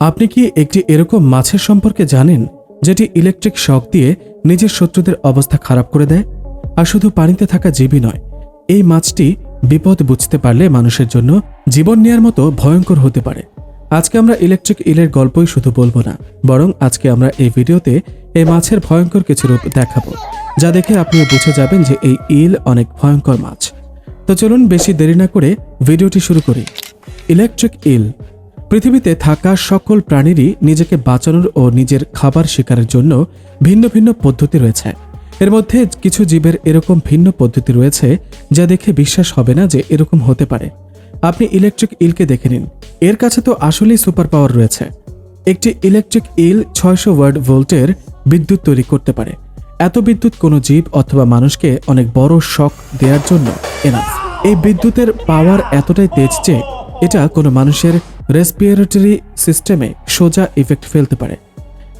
আপনি কি একটি এরকম মাছের সম্পর্কে জানেন, যেটি ইলেকট্রিক শক দিয়ে নিজের শত্রুদের অবস্থা খারাপ করে দেয়? আর শুধু পানিতে থাকা জীবই নয়, এই মাছটি বিপদ বুঝতে পারলে মানুষের জন্য জীবন নেয়ার মতো ভয়ঙ্কর হতে পারে। আজকে আমরা ইলেকট্রিক ইলের গল্পই শুধু বলব না, বরং আজকে আমরা এই ভিডিওতে এই মাছের ভয়ঙ্কর কিছু রূপ দেখাবো, যা দেখে আপনি বুঝে যাবেন যে এই ইল অনেক ভয়ঙ্কর মাছ। তো চলুন বেশি দেরি না করে ভিডিওটি শুরু করি। ইলেকট্রিক ইল পৃথিবীতে থাকা সকল প্রাণীরই নিজেকে বাঁচানোর ও নিজের খাবার শিকারের জন্য ভিন্ন ভিন্ন পদ্ধতি রয়েছে। এর মধ্যে কিছু জীবের এরকম ভিন্ন পদ্ধতি রয়েছে, যা দেখে বিশ্বাস হবে না যে এরকম হতে পারে। আপনি ইলেকট্রিক ইলকে দেখে নিন। এর কাছে তো আসলেই সুপার পাওয়ার রয়েছে। একটি ইলেকট্রিক ইল ছয়শো ওয়ার্ড ভোল্টের বিদ্যুৎ তৈরি করতে পারে। এত বিদ্যুৎ কোনো জীব অথবা মানুষকে অনেক বড় শক দেওয়ার জন্য এনাফ। এই বিদ্যুতের পাওয়ার এতটাই তেজ যে এটা কোনো মানুষের রেসপিরেটরি সিস্টেমে সোজা ইফেক্ট ফেলতে পারে।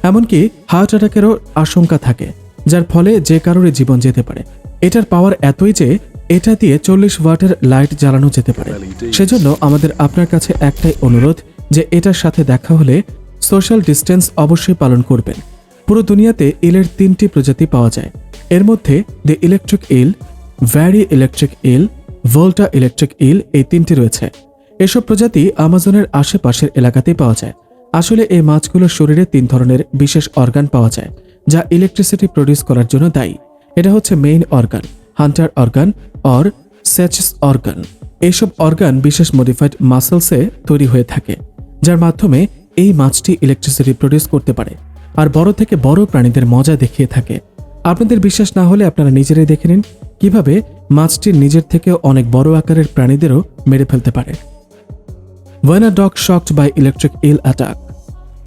এমনকি হার্ট অ্যাটাকেরও আশঙ্কা থাকে, যার ফলে যে কারোরই জীবন যেতে পারে। এটার পাওয়ার এতই যে এটা দিয়ে চল্লিশ ওয়াটের লাইট জ্বালানো যেতে পারে। সেজন্য আমাদের আপনার কাছে একটাই অনুরোধ যে এটার সাথে দেখা হলে সোশ্যাল ডিস্টেন্স অবশ্যই পালন করবেন। পুরো দুনিয়াতে ইলের তিনটি প্রজাতি পাওয়া যায়। এর মধ্যে the electric eel vary electric eel volta electric eel এই তিনটি রয়েছে। এসব প্রজাতি আমাজনের আশেপাশের এলাকাতেই পাওয়া যায়। আসলে এই মাছগুলোর শরীরে তিন ধরনের বিশেষ অর্গান পাওয়া যায়, যা ইলেকট্রিসিটি প্রডিউস করার জন্য দায়ী। এটা হচ্ছে main organ hunter organ or Sachs organ. এইসব অর্গান বিশেষ মডিফাইড মাসেলসে তৈরি হয়ে থাকে, যার মাধ্যমে এই মাছটি ইলেকট্রিসিটি প্রডিউস করতে পারে। আর বড় থেকে বড় প্রাণীদের মজা দেখিয়ে থাকে। আপনাদের বিশ্বাস না হলে আপনারা নিজেরাই দেখে নিন কীভাবে মাছটি নিজের থেকেও অনেক বড় আকারের প্রাণীদেরও মেরে ফেলতে পারে। When dog shocked by electric eel attack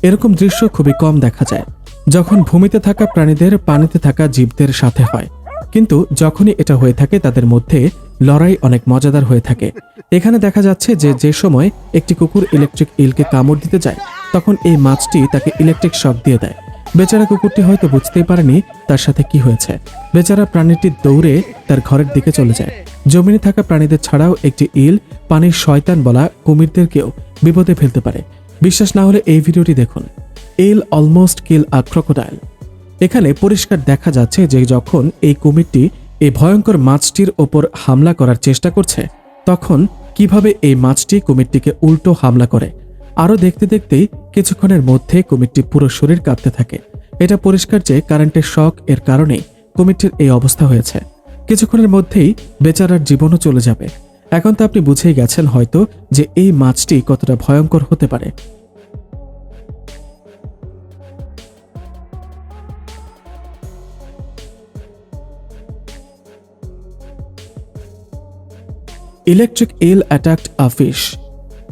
এরকম দৃশ্য খুবই কম দেখা যায়। যখন ভূমিতে থাকা প্রাণীদের পানিতে থাকা জীবদের সাথে হয়। কিন্তু যখনই এটা হয়ে থাকে, তাদের মধ্যে লড়াই অনেক মজাদার হয়ে থাকে। এখানে দেখা যাচ্ছে যে যে সময় একটি কুকুর ইলেকট্রিক ইলকে কামড় দিতে যায়, তখন এই মাছটি তাকে ইলেকট্রিক শক দিয়ে দেয়। বেচারা কুকুরটি হয়তো বুঝতেই পারেনি তার সাথে কি হয়েছে। বেচারা প্রাণীটি দৌড়ে তার ঘরের দিকে চলে যায়। জমিনে থাকা প্রাণীদের ছাড়াও একটি ইল পানির শয়তান বলা কুমিরদেরকেও বিপদে ফেলতে পারে। বিশ্বাস না হলে এই ভিডিওটি দেখুন। Eel almost kill a crocodile. এখানে পরিষ্কার দেখা যাচ্ছে যে যখন এই কুমিরটি এই ভয়ঙ্কর মাছটির ওপর হামলা করার চেষ্টা করছে, তখন কীভাবে এই মাছটি কুমিরটিকে উল্টো হামলা করে? আরও দেখতে দেখতেই কিছুক্ষণের মধ্যে কুমিরটি পুরো শরীর কাঁপতে থাকে। এটা পরিষ্কার যে কারেন্টের শক এর কারণেই কুমিরটির এই অবস্থা হয়েছে। কিছুক্ষণের মধ্যেই বেচারার জীবনও চলে যাবে। এখন তো আপনি বুঝেই গেছেন হয়তো যে এই মাছটি কতটা ভয়ঙ্কর হতে পারে। Electric eel attacked a fish.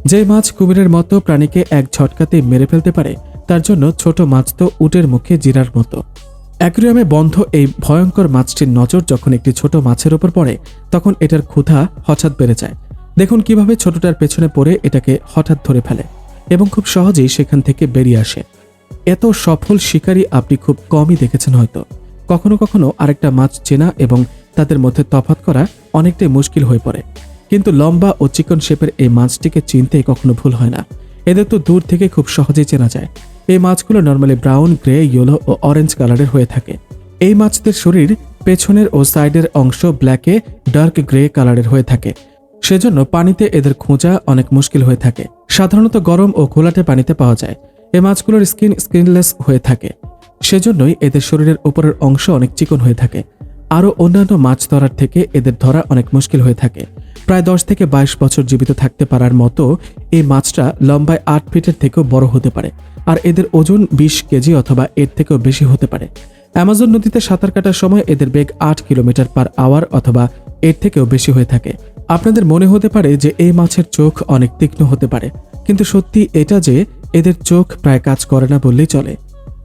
যে মাছ কুমিরের মতো প্রাণীকে এক ঝটকাতে মেরে ফেলতে পারে, তার জন্য ছোট মাছ তো উটের মুখে জিরার মতো। অ্যাকুরিয়ামে বন্ধ এই ভয়ঙ্কর মাছটির নজর যখন একটি ছোট মাছের ওপর পড়ে, তখন এটার ক্ষুধা হঠাৎ বেড়ে যায়। দেখুন কীভাবে ছোটটার পেছনে পড়ে এটাকে হঠাৎ ধরে ফেলে এবং খুব সহজেই সেখান থেকে বেরিয়ে আসে। এত সফল শিকারী আপনি খুব কমই দেখেছেন হয়তো। কখনো কখনো আরেকটা মাছ চেনা এবং তাদের মধ্যে তফাৎ করা অনেকটাই মুশকিল হয়ে পড়ে। কিন্তু লম্বা ও চিকন শেপের এই মাছটিকে চিনতে কখনো ভুল হয় না। এদের তো দূর থেকে খুব সহজেই চেনা যায়। এই মাছগুলো নর্মালি ব্রাউন গ্রে ইয়েলো ও অরেঞ্জ কালারের হয়ে থাকে। এই মাছদের শরীর পেছনের ও সাইডের অংশ ব্ল্যাকে ডার্ক গ্রে কালারের হয়ে থাকে। সেজন্য পানিতে এদের খোঁজা অনেক মুশকিল হয়ে থাকে। সাধারণত গরম ও খোলাটে পানিতে পাওয়া যায়। এই মাছগুলোর স্কিন স্কিনলেস হয়ে থাকে। সেজন্যই এদের শরীরের উপরের অংশ অনেক চিকন হয়ে থাকে। আরও অন্যান্য মাছ ধরার থেকে এদের ধরা অনেক মুশকিল হয়ে থাকে। প্রায় দশ থেকে বাইশ বছর জীবিত থাকতে পারার মতো এই মাছটা লম্বায় আট ফিটের থেকেও বড় হতে পারে, আর এদের ওজন বিশ কেজি অথবা এর থেকেও বেশি হতে পারে। অ্যামাজন নদীতে সাঁতার কাটার সময় এদের বেগ আট কিলোমিটার পার আওয়ার অথবা এর থেকেও বেশি হয়ে থাকে। আপনাদের মনে হতে পারে যে এই মাছের চোখ অনেক তীক্ষ্ণ হতে পারে, কিন্তু সত্যি এটা যে এদের চোখ প্রায় কাজ করে না বললেই চলে।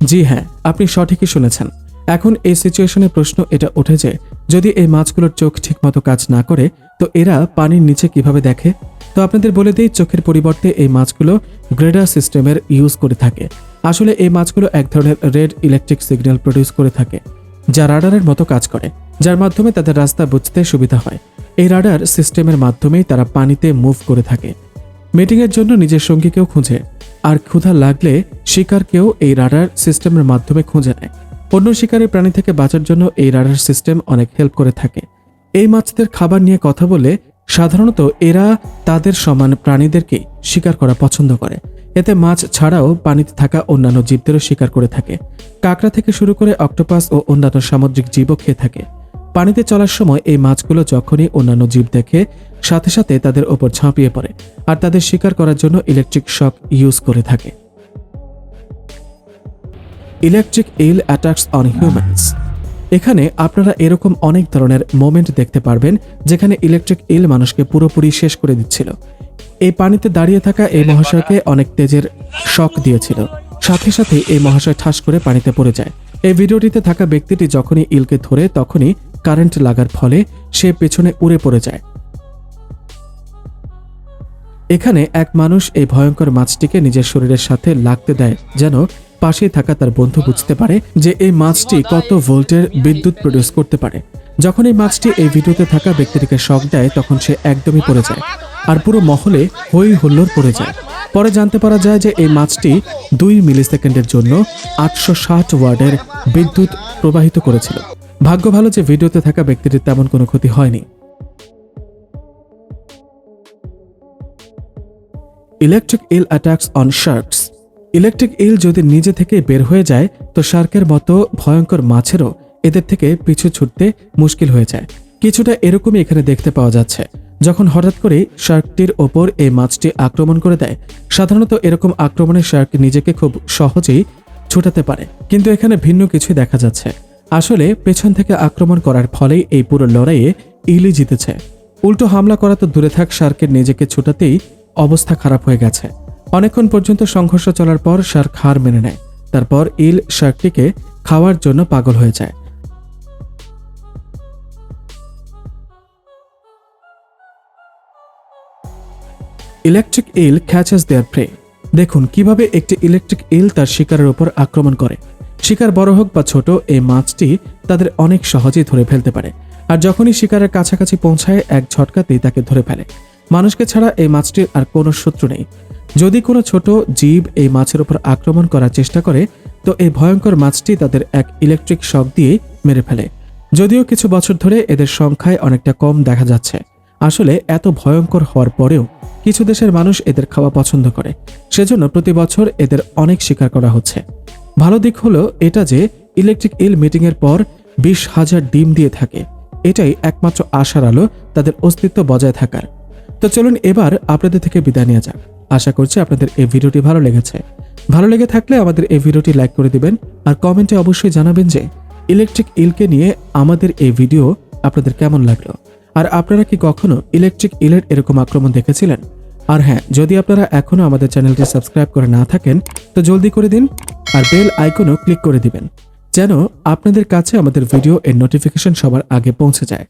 জি হ্যাঁ আপনি সঠিকই শুনেছেন। এখন এই সিচুয়েশনে প্রশ্ন এটা ওঠে যে যদি এই মাছগুলোর চোখ ঠিকমতো কাজ না করে, তো এরা পানির নিচে কীভাবে দেখে? তো আপনাদের বলে দিই, চোখের পরিবর্তে এই মাছগুলো গ্রেডার সিস্টেমের ইউজ করে থাকে। আসলে এই মাছগুলো এক ধরনের রেড ইলেকট্রিক সিগন্যাল প্রডিউস করে থাকে, যা রাডারের মতো কাজ করে, যার মাধ্যমে তাদের রাস্তা বুঝতে সুবিধা হয়। এই রাডার সিস্টেমের মাধ্যমেই তারা পানিতে মুভ করে থাকে। মিটিংয়ের জন্য নিজের সঙ্গীকেও খুঁজে, আর ক্ষুধা লাগলে শিকারকেও এই রাডার সিস্টেমের মাধ্যমে খুঁজে নেয়। অন্য শিকারী প্রাণী থেকে বাঁচার জন্য এই রাডার সিস্টেম অনেক হেল্প করে থাকে। এই মাছদের খাবার নিয়ে কথা বলে সাধারণত এরা তাদের সমান প্রাণীদেরকে শিকার করা পছন্দ করে। এতে মাছ ছাড়াও পানিতে থাকা অন্যান্য জীবদেরও শিকার করে থাকে। কাঁকড়া থেকে শুরু করে অক্টোপাস ও অন্যান্য সামুদ্রিক জীবও খেয়ে থাকে। পানিতে চলার সময় এই মাছগুলো যখনই অন্যান্য জীব দেখে, সাথে সাথে তাদের ওপর ঝাঁপিয়ে পড়ে, আর তাদের শিকার করার জন্য ইলেকট্রিক শক ইউজ করে থাকে। Electric eel attacks on humans এখানে আপনারা এরকম অনেক ধরনের মোমেন্ট দেখতে পারবেন, যেখানে ইলেকট্রিক ইল মানুষকে পুরোপুরি শেষ করে দিচ্ছিল। এই পানিতে দাঁড়িয়ে থাকা এই মহাশয়কে অনেক তেজের শক দিয়েছিল। সাথে সাথে এই মহাশয় ঠাস করে পানিতে পড়ে যায়। এই ভিডিওটিতে থাকা ব্যক্তিটি যখনই ইলকে ধরে, তখনই কারেন্ট লাগার ফলে সে পেছনে উড়ে পড়ে যায়। এখানে এক মানুষ এই ভয়ঙ্কর মাছটিকে নিজের শরীরের সাথে লাগতে দেয়, যেন পাশে থাকা তার বন্ধু বুঝতে পারে যে এই মাছটি কত ভোল্টের বিদ্যুৎ প্রডিউস করতে পারে। যখন এই মাছটি এই ভিডিওতে থাকা ব্যক্তিটিকে শক দেয়, তখন সে একদমই পড়ে যায় আর পুরো মহলে হই হুল্লোড় পড়ে যায়। পরে জানতে পারা যায় যে এই মাছটি দুই মিলি সেকেন্ডের জন্য আটশো ষাট ওয়ার্ডের বিদ্যুৎ প্রবাহিত করেছিল। ভাগ্য ভালো যে ভিডিওতে থাকা ব্যক্তিটির তেমন কোনো ক্ষতি হয়নি। Electric eel attacks on sharks electric eel যদি নিজে থেকে বের হয়ে যায়, তো শার্কের মতো ভয়ঙ্কর মাছেরও এদের থেকে পিছু ছুটতে মুশকিল হয়ে যায়। কিছুটা এরকমই এখানে দেখতে পাওয়া যাচ্ছে। যখন হঠাৎ করে শার্কটির ওপর এই মাছটি আক্রমণ করে দেয়, সাধারণত এরকম আক্রমণে শার্ক নিজেকে খুব সহজেই ছুটাতে পারে। কিন্তু এখানে ভিন্ন কিছু দেখা যাচ্ছে। আসলে পেছন থেকে আক্রমণ করার ফলেই এই পুরো লড়াইয়ে ইলি জিতেছে। উল্টো হামলা করা তো দূরে থাক, শার্কের নিজেকে ছুটাতেই অবস্থা খারাপ হয়ে গেছে। অনেকক্ষণ পর্যন্ত সংঘর্ষ চলার পর শার্ক হার মেনে নেয়। তারপর ইল শার্কটিকে খাওয়ার জন্য পাগল হয়ে যায়। Electric eel catches their prey. দেখুন কীভাবে একটি ইলেকট্রিক ইল তার শিকারের উপর আক্রমণ করে। শিকার বড় হোক বা ছোট, এই মাছটি তাদের অনেক সহজেই ধরে ফেলতে পারে। আর যখনই শিকারের কাছাকাছি পৌঁছায়, এক ঝটকাতেই তাকে ধরে ফেলে। মানুষকে ছাড়া এই মাছটির আর কোনো শত্রু নেই। যদি কোনো ছোট জীব এই মাছের উপর আক্রমণ করার চেষ্টা করে, তো এই ভয়ঙ্কর মাছটি তাদের এক ইলেকট্রিক শক দিয়ে মেরে ফেলে। যদিও কিছু বছর ধরে এদের সংখ্যায় অনেকটা কম দেখা যাচ্ছে। আসলে এত ভয়ঙ্কর হওয়ার পরেও কিছু দেশের মানুষ এদের খাওয়া পছন্দ করে। সেজন্য প্রতি বছর এদের অনেক শিকার করা হচ্ছে। ভালো দিক হলো এটা যে ইলেকট্রিক ইল মিটিংয়ের পর বিশ হাজার ডিম দিয়ে থাকে। এটাই একমাত্র আশার আলো তাদের অস্তিত্ব বজায় থাকার। তো চলুন এবার আপনাদের থেকে বিদায় নেওয়া যাক। আশা করছি আপনাদের এই ভিডিওটি ভালো লেগেছে। ভালো লেগে থাকলে আমাদের এই ভিডিওটি লাইক করে দিবেন আর কমেন্টে অবশ্যই জানাবেন যে ইলেকট্রিক ইলকে নিয়ে আমাদের এই ভিডিও আপনাদের কেমন লাগল। আর আপনারা কি কখনো ইলেকট্রিক ইলের এরকম আক্রমণ দেখেছিলেন? আর হ্যাঁ যদি আপনারা এখনও আমাদের চ্যানেলটি সাবস্ক্রাইব করে না থাকেন, তো জলদি করে দিন আর বেল আইকনও ক্লিক করে দিবেন। যেন আপনাদের কাছে আমাদের ভিডিও এর নোটিফিকেশন সবার আগে পৌঁছে যায়।